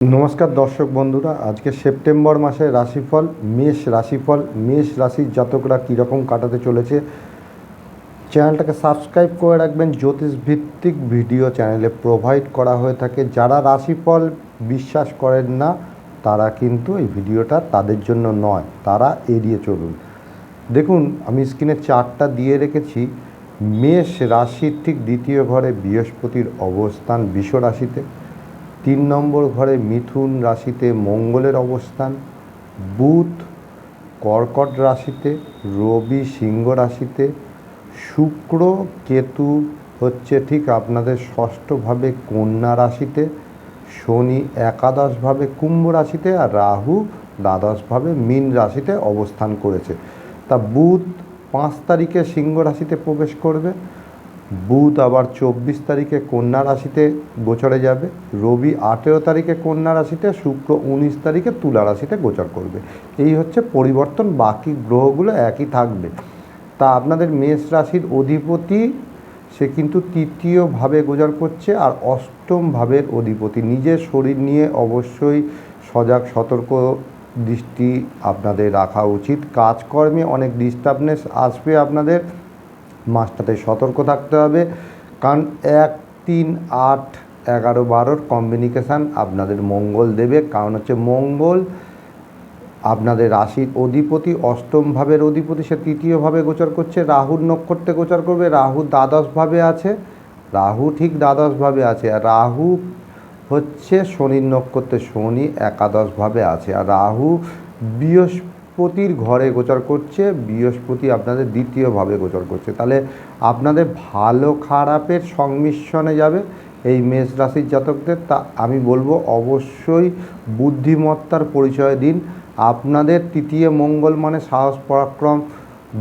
নমস্কার দর্শক বন্ধুরা, আজকে সেপ্টেম্বর মাসের রাশিফল, মেষ রাশিফল, মেষ রাশির জাতকরা কীরকম কাটাতে চলেছে, চ্যানেলটাকে সাবস্ক্রাইব করে রাখবেন। জ্যোতিষ ভিত্তিক ভিডিও চ্যানেলে প্রোভাইড করা হয়ে থাকে। যারা রাশিফল বিশ্বাস করেন না, তারা কিন্তু এই ভিডিওটা তাদের জন্য নয়, তারা এড়িয়ে চলুন। দেখুন, আমি স্ক্রিনে চারটা দিয়ে রেখেছি। মেষ রাশির ঠিক দ্বিতীয় ঘরে বৃহস্পতির অবস্থান, বিষ রাশিতে। তিন নম্বর ঘরে মিথুন রাশিতে মঙ্গলের অবস্থান, বুধ কর্কট রাশিতে, রবি সিংহ রাশিতে, শুক্র কেতু হচ্ছে ঠিক আপনাদের ষষ্ঠভাবে কন্যা রাশিতে, শনি একাদশভাবে কুম্ভ রাশিতে আর রাহু দ্বাদশভাবে মীন রাশিতে অবস্থান করেছে। তা বুধ পাঁচ তারিখে সিংহ রাশিতে প্রবেশ করবে বুধ আবার চব্বিশ তারিখে কন্যা রাশিতে গোচরে যাবে, রবি আঠেরো তারিখে কন্যা রাশিতে, শুক্র উনিশ তারিখে তুলা রাশিতে গোচর করবে। এই হচ্ছে পরিবর্তন, বাকি গ্রহগুলো একই থাকবে। তা আপনাদের মেষ রাশির অধিপতি, সে কিন্তু তৃতীয়ভাবে গোচর করছে আর অষ্টম ভাবের অধিপতি। নিজের শরীর নিয়ে অবশ্যই সজাগ, সতর্ক দৃষ্টি আপনাদের রাখা উচিত। কাজকর্মে অনেক ডিস্টার্বনেস আসবে আপনাদের। মাসটাতে সতর্ক থাকতে হবে। কারণ এক, তিন, আট, এগারো, বারোর কম্বিনিকেশান আপনাদের মঙ্গল দেবে। কারণ হচ্ছে মঙ্গল আপনাদের রাশির অধিপতি, অষ্টম ভাবের অধিপতি, সে তৃতীয়ভাবে গোচর করছে। রাহুর নক্ষত্রে গোচর করবে। রাহু দ্বাদশভাবে আছে। রাহু ঠিক দ্বাদশভাবে আছে। আর রাহু হচ্ছে শনির নক্ষত্রে শনি একাদশভাবে আছে। আর রাহু বৃহস্পতির ঘরে গোচর করছে, বৃহস্পতি আপনাদের দ্বিতীয়ভাবে গোচর করছে। তাহলে আপনাদের ভালো খারাপের সংমিশ্রণে যাবে এই মেষ রাশির জাতকদের। তা আমি বলব অবশ্যই বুদ্ধিমত্তার পরিচয় দিন। আপনাদের তৃতীয় মঙ্গল মানে সাহস, পরাক্রম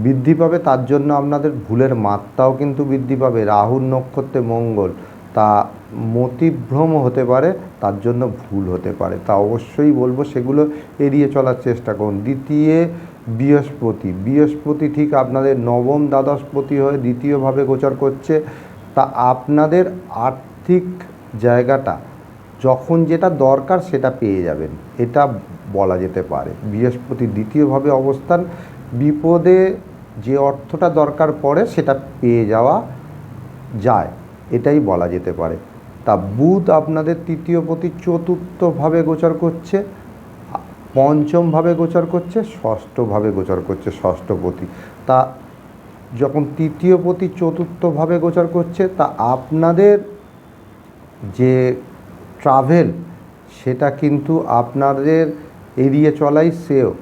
বৃদ্ধি পাবে। তার জন্য আপনাদের ভুলের মাত্রাও কিন্তু বৃদ্ধি পাবে। রাহুর নক্ষত্রে মঙ্গল। তা মতিভ্রম হতে পারে, তার জন্য ভুল হতে পারে। তা অবশ্যই বলব, সেগুলো এড়িয়ে চলার চেষ্টা করুন। দ্বিতীয় বৃহস্পতি। বৃহস্পতি ঠিক আপনাদের নবম দ্বাদশপতি হয়ে দ্বিতীয়ভাবে গোচর করছে। তা আপনাদের আর্থিক জায়গাটা, যখন যেটা দরকার সেটা পেয়ে যাবেন। এটা বলা যেতে পারে। বৃহস্পতি দ্বিতীয়ভাবে অবস্থান, বিপদে যে অর্থটা দরকার পড়ে সেটা পেয়ে যাওয়া যায়। এটাই বলা যেতে পারে। তা বুধ আপনাদের তৃতীয় প্রতি চতুর্থভাবে গোচর করছে, পঞ্চমভাবে গোচর করছে, ষষ্ঠভাবে গোচর করছে ষষ্ঠপতি তা যখন তৃতীয় প্রতি চতুর্থভাবে গোচর করছে, তা আপনাদের যে ট্রাভেল সেটা কিন্তু আপনাদের এড়িয়ে চলাই সেও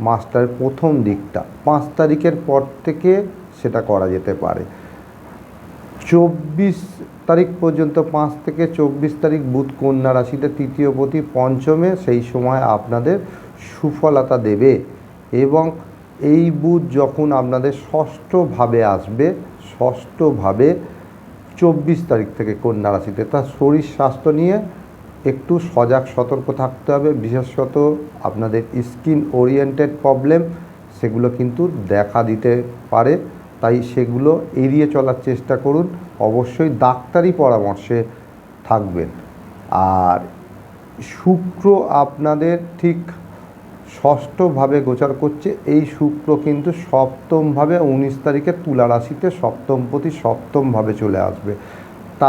মাস্টারের প্রথম দিকটা। পাঁচ তারিখের পর থেকে সেটা করা যেতে পারে। চব্বিশ তারিখ পর্যন্ত পাঁচ থেকে চব্বিশ তারিখ বুধ কন্যা রাশিতে তৃতীয় পতি পঞ্চমে সেই সময় আপনাদের সুফলতা দেবে এবং এই বুধ যখন আপনাদের ষষ্ঠভাবে আসবে, ষষ্ঠভাবে চব্বিশ তারিখ থেকে কন্যা রাশিতে তার শরীর স্বাস্থ্য নিয়ে একটু সজাগ সতর্ক থাকতে হবে। বিশেষত আপনাদের স্কিন ওরিয়েন্টেড প্রবলেম, সেগুলো কিন্তু দেখা দিতে পারে। তাই সেগুলো এড়িয়ে চলার চেষ্টা করুন। অবশ্যই ডাক্তারি পরামর্শে থাকবেন। আর শুক্র আপনাদের ঠিক ষষ্ঠভাবে গোচর করছে। এই শুক্র কিন্তু সপ্তমভাবে, উনিশ তারিখে তুলা রাশিতে সপ্তমপতি সপ্তমভাবে চলে আসবে। তা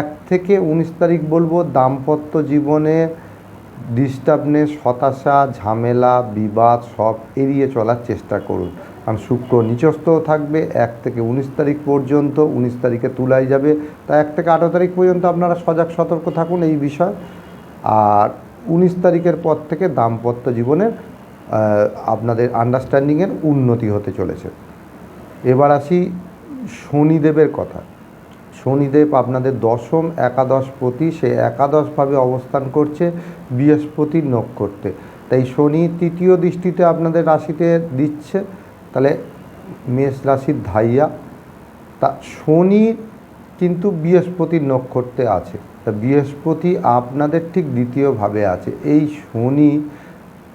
এক থেকে উনিশ তারিখ বলব, দাম্পত্য জীবনে ডিস্টার্বনেস, হতাশা, ঝামেলা, বিবাদ সব এড়িয়ে চলার চেষ্টা করুন। কারণ শুক্র নিচস্থ থাকবে, এক থেকে উনিশ তারিখ পর্যন্ত, উনিশ তারিখে তুলাই যাবে। তা এক থেকে আঠারো তারিখ পর্যন্ত আপনারা সজাগ সতর্ক থাকুন এই বিষয়। আর উনিশ তারিখের পর থেকে দাম্পত্য জীবনের আপনাদের আন্ডারস্ট্যান্ডিংয়ের উন্নতি হতে চলেছে। এবার আসি শনিদেবের কথা। শনিদেব আপনাদের দশম একাদশ প্রতি সে একাদশভাবে অবস্থান করছে বৃহস্পতির নক্ষত্রে। তাই শনি তৃতীয় দৃষ্টিতে আপনাদের রাশিতে দিচ্ছে। তাহলে মেষ রাশির ধাইয়া, তা শনি কিন্তু বৃহস্পতির নক্ষত্রে আছে। তা বৃহস্পতি আপনাদের ঠিক দ্বিতীয়ভাবে আছে। এই শনি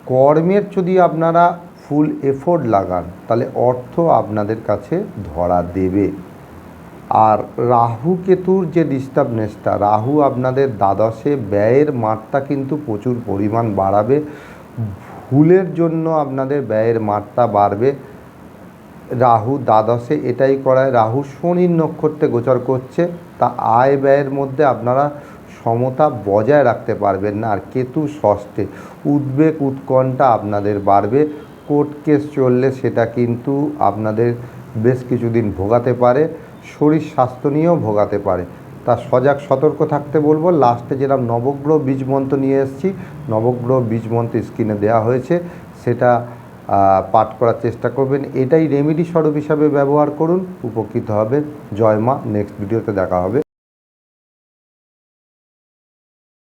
কর্মের যদি আপনারা ফুল এফোর্ট লাগান, তাহলে অর্থ আপনাদের কাছে ধরা দেবে। আর রাহু কেতুর যে ডিস্টার্বনেসটা, রাহু আপনাদের দ্বাদশে ব্যয়ের মাত্রা কিন্তু প্রচুর পরিমাণ বাড়াবে। ভুলের জন্য আপনাদের ব্যয়ের মাত্রা বাড়বে। রাহু দ্বাদশে এটাই করায়। রাহু শনির নক্ষত্রে গোচর করছে। তা আয় ব্যয়ের মধ্যে আপনারা সমতা বজায় রাখতে পারবেন না। আর কেতু ষষ্ঠে, উদ্বেগ উৎকণ্ঠা আপনাদের বাড়বে। কোর্ট কেস চললে সেটা কিন্তু আপনাদের বেশ কিছুদিন ভোগাতে পারে। শরীর স্বাস্থ্য নিয়েও ভোগাতে পারে। তা সজাগ সতর্ক থাকতে বলব। লাস্টে যেরকম নবগ্রহ বীজমন্ত্র নিয়ে এসেছি, নবগ্রহ বীজমন্ত্র স্ক্রিনে দেওয়া হয়েছে। সেটা পাঠ করার চেষ্টা করবেন। এটাই রেমেডি স্বরূপ হিসাবে ব্যবহার করুন। উপকৃত হবে জয় মা। নেক্সট ভিডিওতে দেখা হবে।